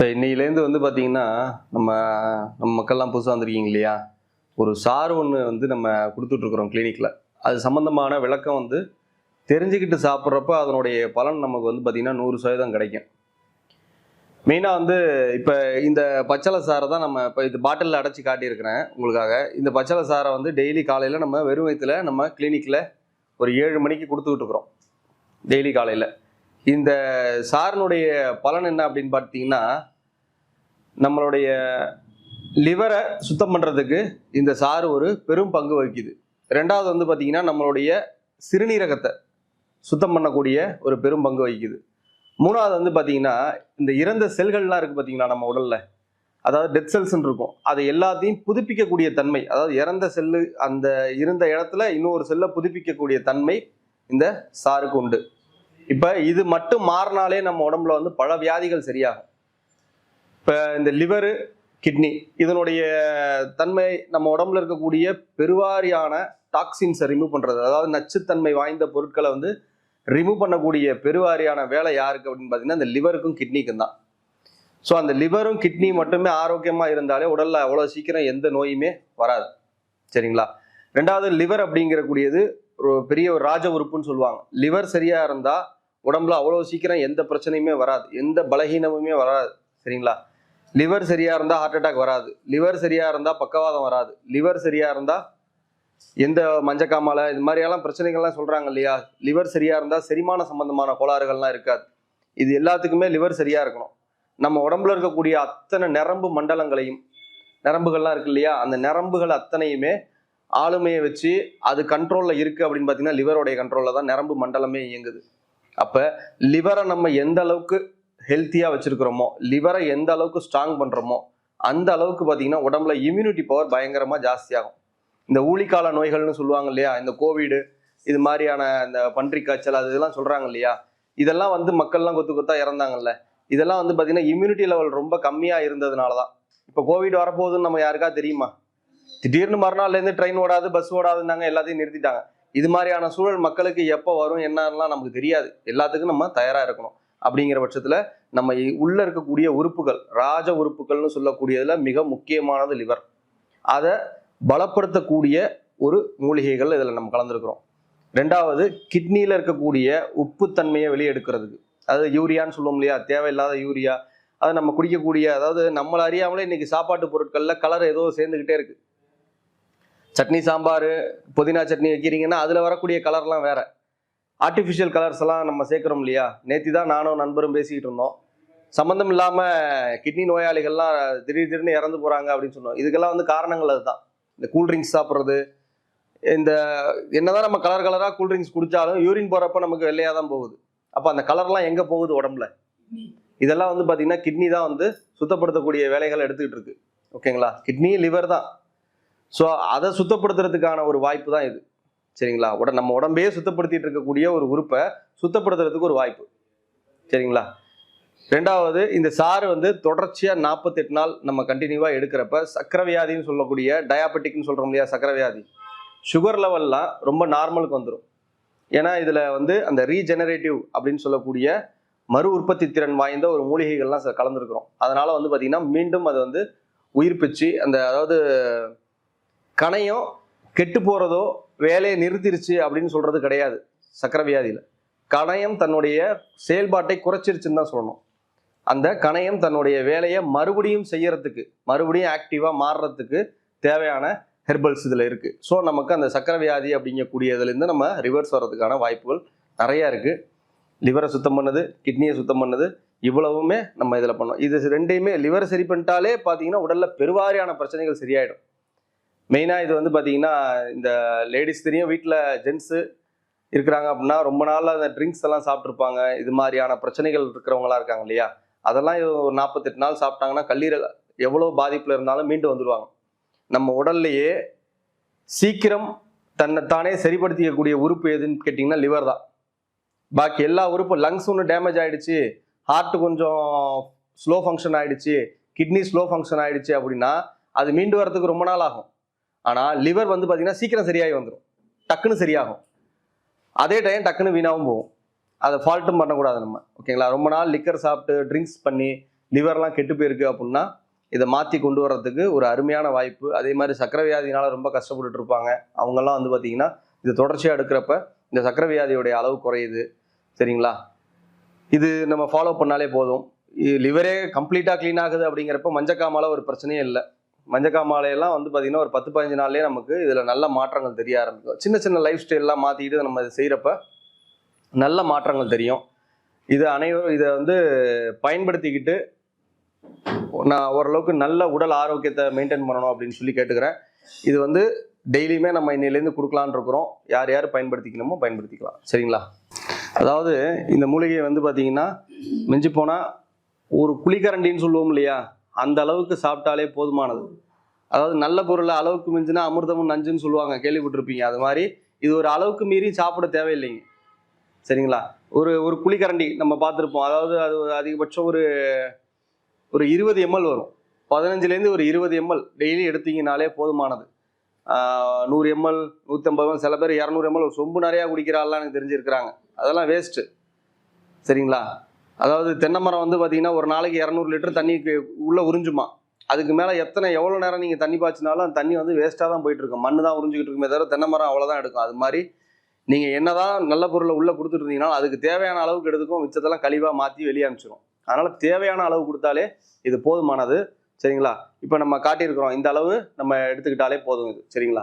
இப்போ இன்னையிலேருந்து வந்து பார்த்தீங்கன்னா நம்ம நம்ம மக்கள்லாம் புதுசாக வந்திருக்கீங்க இல்லையா? ஒரு சாறு ஒன்று வந்து நம்ம கொடுத்துட்ருக்குறோம் கிளினிக்கில் அது சம்மந்தமான விளக்கம் வந்து தெரிஞ்சுக்கிட்டு சாப்பிட்றப்ப அதனுடைய பலன் நமக்கு வந்து பார்த்திங்கன்னா நூறு சதவீதம் கிடைக்கும். மெயினாக வந்து இப்போ இந்த பச்சளை சாறை தான் நம்ம இப்போ இது பாட்டிலில் அடைச்சி காட்டியிருக்கிறேன் உங்களுக்காக. இந்த பச்சளை சாறை வந்து டெய்லி காலையில் நம்ம வெறும் வயத்தில் நம்ம கிளினிக்கில் ஒரு ஏழு மணிக்கு கொடுத்துக்கிட்டு இருக்கிறோம். டெய்லி காலையில். இந்த சாரினுடைய பலன் என்ன அப்படின்னு பார்த்தீங்கன்னா நம்மளுடைய லிவரை சுத்தம் பண்ணுறதுக்கு இந்த சாறு ஒரு பெரும் பங்கு வகிக்குது. ரெண்டாவது வந்து பார்த்திங்கன்னா நம்மளுடைய சிறுநீரகத்தை சுத்தம் பண்ணக்கூடிய ஒரு பெரும் பங்கு வகிக்குது. மூணாவது வந்து பார்த்தீங்கன்னா இந்த இறந்த செல்கள்லாம் இருக்குது பார்த்திங்களா நம்ம உடலில்? அதாவது டெத் செல்ஸ்ன்னு இருக்கும். அதை எல்லாத்தையும் புதுப்பிக்கக்கூடிய தன்மை அதாவது இறந்த செல்லு அந்த இருந்த இடத்துல இன்னொரு செல்லை புதுப்பிக்கக்கூடிய தன்மை இந்த சாருக்கு உண்டு. இப்போ இது மட்டும் மாறினாலே நம்ம உடம்புல வந்து பல வியாதிகள் சரியாகும். இப்போ இந்த லிவரு கிட்னி இதனுடைய தன்மை நம்ம உடம்புல இருக்கக்கூடிய பெருவாரியான டாக்ஸின்ஸை ரிமூவ் பண்ணுறது அதாவது நச்சுத்தன்மை வாய்ந்த பொருட்களை வந்து ரிமூவ் பண்ணக்கூடிய பெருவாரியான வேலை யாருக்கு அப்படின்னு பார்த்தீங்கன்னா இந்த லிவருக்கும் கிட்னிக்கும் தான். ஸோ அந்த லிவரும் கிட்னி மட்டுமே ஆரோக்கியமாக இருந்தாலே உடலில் அவ்வளோ சீக்கிரம் எந்த நோயுமே வராது. சரிங்களா? ரெண்டாவது லிவர் அப்படிங்கிறக்கூடியது ஒரு பெரிய ஒரு ராஜ உறுப்புன்னு சொல்லுவாங்க. லிவர் சரியாக இருந்தால் உடம்புல அவ்வளோ சீக்கிரம் எந்த பிரச்சனையுமே வராது. எந்த பலகீனமுமே வராது. சரிங்களா? லிவர் சரியாக இருந்தால் ஹார்ட் அட்டாக் வராது. லிவர் சரியாக இருந்தால் பக்கவாதம் வராது. லிவர் சரியாக இருந்தால் எந்த மஞ்சக்காமலை இது மாதிரியெல்லாம் பிரச்சனைகள்லாம் சொல்கிறாங்க இல்லையா? லிவர் சரியாக இருந்தால் செரிமான சம்பந்தமான கோளாறுகள்லாம் இருக்காது. இது எல்லாத்துக்குமே லிவர் சரியாக இருக்கணும். நம்ம உடம்புல இருக்கக்கூடிய அத்தனை நரம்பு மண்டலங்களையும் நரம்புகள்லாம் இருக்கு இல்லையா? அந்த நரம்புகள் அத்தனையுமே ஆளுமையை வச்சு அது கண்ட்ரோலில் இருக்குது அப்படின்னு பார்த்தீங்கன்னா லிவருடைய கண்ட்ரோலில் தான் நரம்பு மண்டலமே இயங்குது. அப்போ லிவரை நம்ம எந்த அளவுக்கு ஹெல்த்தியாக வச்சுருக்கிறோமோ லிவரை எந்த அளவுக்கு ஸ்ட்ராங் பண்ணுறோமோ அந்த அளவுக்கு பார்த்தீங்கன்னா உடம்புல இம்யூனிட்டி பவர் பயங்கரமாக ஜாஸ்தியாகும். இந்த ஊழிக்கால நோய்கள்னு சொல்லுவாங்க இல்லையா? இந்த கோவிடு இது மாதிரியான இந்த பன்றி காய்ச்சல் அது இதெல்லாம் சொல்கிறாங்க இல்லையா? இதெல்லாம் வந்து மக்கள்லாம் கொத்து கொத்தா இறந்தாங்கல்ல. இதெல்லாம் வந்து பார்த்தீங்கன்னா இம்யூனிட்டி லெவல் ரொம்ப கம்மியாக இருந்ததுனால தான் இப்போ கோவிட் வரப்போகுதுன்னு நம்ம யாருக்கா தெரியுமா? திடீர்னு மறுநாள்லேருந்து ட்ரெயின் ஓடாது பஸ் ஓடாதுன்னாங்க எல்லாத்தையும் நிறுத்திட்டாங்க. இது மாதிரியான சூழல் மக்களுக்கு எப்போ வரும் என்னன்னா நமக்கு தெரியாது. எல்லாத்துக்கும் நம்ம தயாராக இருக்கணும். அப்படிங்கிற பட்சத்தில் நம்ம உள்ளே இருக்கக்கூடிய உறுப்புகள் ராஜ உறுப்புகள்னு சொல்லக்கூடியதில் மிக முக்கியமானது லிவர் அதை பலப்படுத்தக்கூடிய ஒரு மூலிகைகள் இதில் நம்ம கலந்துருக்கிறோம். ரெண்டாவது கிட்னியில் இருக்கக்கூடிய உப்புத்தன்மையை வெளியெடுக்கிறதுக்கு. அதாவது யூரியான்னு சொல்லுவோம் இல்லையா? தேவையில்லாத யூரியா. அதை நம்ம குடிக்கக்கூடிய அதாவது நம்மளை அறியாமலே இன்னைக்கு சாப்பாட்டு பொருட்களில் கலர் ஏதோ சேர்ந்துக்கிட்டே இருக்குது சட்னி சாம்பார் புதினா சட்னி வைக்கிறீங்கன்னா அதில் வரக்கூடிய கலர்லாம் வேறு. ஆர்டிஃபிஷியல் கலர்ஸ் எல்லாம் நம்ம சேர்க்குறோம் இல்லையா? நேற்று தான் நானும் நண்பரும் பேசிக்கிட்டு இருந்தோம். சம்மந்தம் இல்லாமல் கிட்னி நோயாளிகள்லாம் திடீர் திடீர்னு இறந்து போகிறாங்க அப்படின்னு சொன்னோம். இதுக்கெல்லாம் வந்து காரணங்கள் அதுதான். இந்த கூல்ட்ரிங்க்ஸ் சாப்பிட்றது இந்த என்னதான் நம்ம கலர் கலராக கூல்ட்ரிங்க்ஸ் குடித்தாலும் யூரின் போகிறப்ப நமக்கு வெள்ளையாக தான் போகுது. அப்போ அந்த கலர்லாம் எங்கே போகுது உடம்புல? இதெல்லாம் வந்து பார்த்திங்கன்னா கிட்னி தான் வந்து சுத்தப்படுத்தக்கூடிய வேலைகளை எடுத்துக்கிட்டு இருக்கு. ஓகேங்களா கிட்னி லிவர் தான். ஸோ அதை சுத்தப்படுத்துறதுக்கான ஒரு வாய்ப்பு தான் இது. சரிங்களா? உட நம்ம உடம்பையே சுத்தப்படுத்திட்டு இருக்கக்கூடிய ஒரு உறுப்பை சுத்தப்படுத்துறதுக்கு ஒரு வாய்ப்பு. சரிங்களா? ரெண்டாவது இந்த சாறு வந்து தொடர்ச்சியாக நாற்பத்தெட்டு நாள் நம்ம கண்டினியூவாக எடுக்கிறப்ப சக்கரை வியாதின்னு சொல்லக்கூடிய டயாபெட்டிக்னு சொல்கிறோம் இல்லையா சக்கரை வியாதி சுகர் லெவல்லாம் ரொம்ப நார்மலுக்கு வந்துடும் ஏன்னா இதில் வந்து அந்த ரீஜெனரேட்டிவ் அப்படின்னு சொல்லக்கூடிய மறு உற்பத்தி திறன் வாய்ந்த ஒரு மூலிகைகள்லாம் ச- அதனால் வந்து பார்த்திங்கன்னா மீண்டும் அது வந்து உயிர்ப்பிச்சு அந்த அதாவது கணையும் கெட்டு போகிறதோ வேலையை நிறுத்திருச்சு அப்படின்னு சொல்றது கிடையாது. சக்கரை வியாதியில் கணையம் தன்னுடைய செயல்பாட்டை குறைச்சிருச்சுன்னு தான் சொல்லணும். அந்த கணையம் தன்னுடைய வேலையை மறுபடியும் செய்யறதுக்கு மறுபடியும் ஆக்டிவாக மாறுறதுக்கு தேவையான ஹெர்பல்ஸ் இதில் இருக்குது ஸோ நமக்கு அந்த சக்கரை வியாதி அப்படிங்கக்கூடியதுலேருந்து நம்ம ரிவர்ஸ் வர்றதுக்கான வாய்ப்புகள் நிறையா இருக்குது லிவரை சுத்தம் பண்ணுது கிட்னியை சுத்தம் பண்ணுது இவ்வளவுமே நம்ம இதில் பண்ணோம். இது ரெண்டையுமே லிவர் சரி பண்ணிட்டாலே பார்த்தீங்கன்னா உடலில் பெருவாரியான பிரச்சனைகள் சரியாயிடும். மெயினாக இது வந்து பார்த்தீங்கன்னா இந்த லேடிஸ் தெரியும் வீட்டில் ஜென்ஸு இருக்கிறாங்க அப்படின்னா ரொம்ப நாள் அந்த ட்ரிங்க்ஸ் எல்லாம் சாப்பிட்ருப்பாங்க இது மாதிரியான பிரச்சனைகள் இருக்கிறவங்களா இருக்காங்க இல்லையா? அதெல்லாம் ஒரு நாற்பத்தெட்டு நாள் சாப்பிட்டாங்கன்னா கல்லீரல் எவ்வளோ பாதிப்பில் இருந்தாலும் மீண்டு வந்துடுவாங்க நம்ம உடல்லையே சீக்கிரம் தன்னைத்தானே சரிப்படுத்திக்கக்கூடிய உறுப்பு எதுன்னு கேட்டிங்கன்னா லிவர் தான். பாக்கி எல்லா உறுப்பும் லங்ஸ் ஒன்று டேமேஜ் ஆகிடுச்சு ஹார்ட் கொஞ்சம் ஸ்லோ ஃபங்க்ஷன் ஆயிடுச்சு கிட்னி ஸ்லோ ஃபங்க்ஷன் ஆகிடுச்சு அப்படின்னா அது மீண்டு வரதுக்கு ரொம்ப நாள் ஆகும். ஆனால் லிவர் வந்து பார்த்தீங்கன்னா சீக்கிரம் சரியாகி வந்துடும் டக்குன்னு சரியாகும். அதே டைம் டக்குன்னு வீணாகவும் போகும். அதை ஃபால்ட்டும் பண்ணக்கூடாது நம்ம. ஓகேங்களா ரொம்ப நாள் லிக்கர் சாப்பிட்டு ட்ரிங்க்ஸ் பண்ணி லிவர்லாம் கெட்டு போயிருக்கு அப்படின்னா இதை மாற்றி கொண்டு வர்றதுக்கு ஒரு அருமையான வாய்ப்பு. அதே மாதிரி சக்கரை வியாதினால் ரொம்ப கஷ்டப்பட்டுட்டு இருப்பாங்க. அவங்கெல்லாம் வந்து பார்த்தீங்கன்னா இது தொடர்ச்சியாக எடுக்கிறப்ப இந்த சக்கரை வியாதியோடைய அளவு குறையுது. சரிங்களா? இது நம்ம ஃபாலோ பண்ணாலே போதும். லிவரே கம்ப்ளீட்டாக க்ளீன் ஆகுது அப்படிங்கிறப்ப மஞ்சக்காமால ஒரு பிரச்சனையே இல்லை. மஞ்சக்காமாலையெல்லாம் வந்து பார்த்தீங்கன்னா ஒரு பத்து பதினஞ்சு நாள்லயே நமக்கு இதில் நல்ல மாற்றங்கள் தெரிய ஆரம்பிக்கும். சின்ன சின்ன லைஃப் ஸ்டைல்லாம் மாற்றிக்கிட்டு நம்ம இதை செய்கிறப்ப நல்ல மாற்றங்கள் தெரியும். இது அனைவரும் இதை வந்து பயன்படுத்திக்கிட்டு நான் ஓரளவுக்கு நல்ல உடல் ஆரோக்கியத்தை மெயின்டைன் பண்ணணும் அப்படின்னு சொல்லி கேட்டுக்கிறேன். இது வந்து டெய்லியுமே நம்ம இன்னிலேருந்து கொடுக்கலான்னு இருக்கிறோம். யார் யார் பயன்படுத்திக்கணுமோ பயன்படுத்திக்கலாம். சரிங்களா? அதாவது இந்த மூலிகையை வந்து பார்த்தீங்கன்னா மிஞ்சி போனால் ஒரு குளிக்கரண்டின்னு சொல்லுவோம் இல்லையா? அந்த அளவுக்கு சாப்பிட்டாலே போதுமானது. அதாவது நல்ல பொருளை அளவுக்கு மிஞ்சினா அமிர்தமும் நஞ்சுன்னு சொல்லுவாங்க. கேள்விப்பட்டிருப்பீங்க. அது மாதிரி இது ஒரு அளவுக்கு மீறி சாப்பிட தேவையில்லைங்க. சரிங்களா? ஒரு ஒரு குழிக்கரண்டி நம்ம பார்த்துருப்போம். அதாவது அது ஒரு அதிகபட்சம் ஒரு ஒரு இருபது எம்எல் வரும். பதினஞ்சுலேருந்து ஒரு இருபது எம்எல் டெய்லி எடுத்தீங்கனாலே போதுமானது. நூறு எம்எல் நூற்றம்பது எம்எல் சில பேர் இரநூறு எம்எல் ஒரு சொம்பு நிறையா குடிக்கிறாள்லாம் எனக்கு தெரிஞ்சிருக்கிறாங்க. அதெல்லாம் வேஸ்ட்டு சரிங்களா? அதாவது தென்னை மரம் வந்து பார்த்தீங்கன்னா ஒரு நாளைக்கு இரநூறு லிட்டர் தண்ணி உள்ளே உறிஞ்சுமா? அதுக்கு மேலே எத்தனை எவ்வளோ நேரம் நீங்கள் தண்ணி பாய்ச்சினாலும் அந்த தண்ணி வந்து வேஸ்ட்டாக தான் போயிட்டுருக்கும். மண்ணு தான் உறிஞ்சிக்கிட்டு இருக்குமே தவிர தென்னை மரம் அவ்வளோதான் எடுக்கும். அது மாதிரி நீங்கள் என்னதான் நல்ல பொருளை உள்ளே கொடுத்துட்டு இருந்தீங்கன்னா அதுக்கு தேவையான அளவுக்கு எடுத்துக்கும். மிச்சத்தெல்லாம் கழிவாக மாற்றி வெளியே அனுப்பிச்சிடும் அதனால் தேவையான அளவு கொடுத்தாலே இது போதுமானது. சரிங்களா? இப்போ நம்ம காட்டியிருக்கிறோம். இந்த அளவு நம்ம எடுத்துக்கிட்டாலே போதும் இது. சரிங்களா?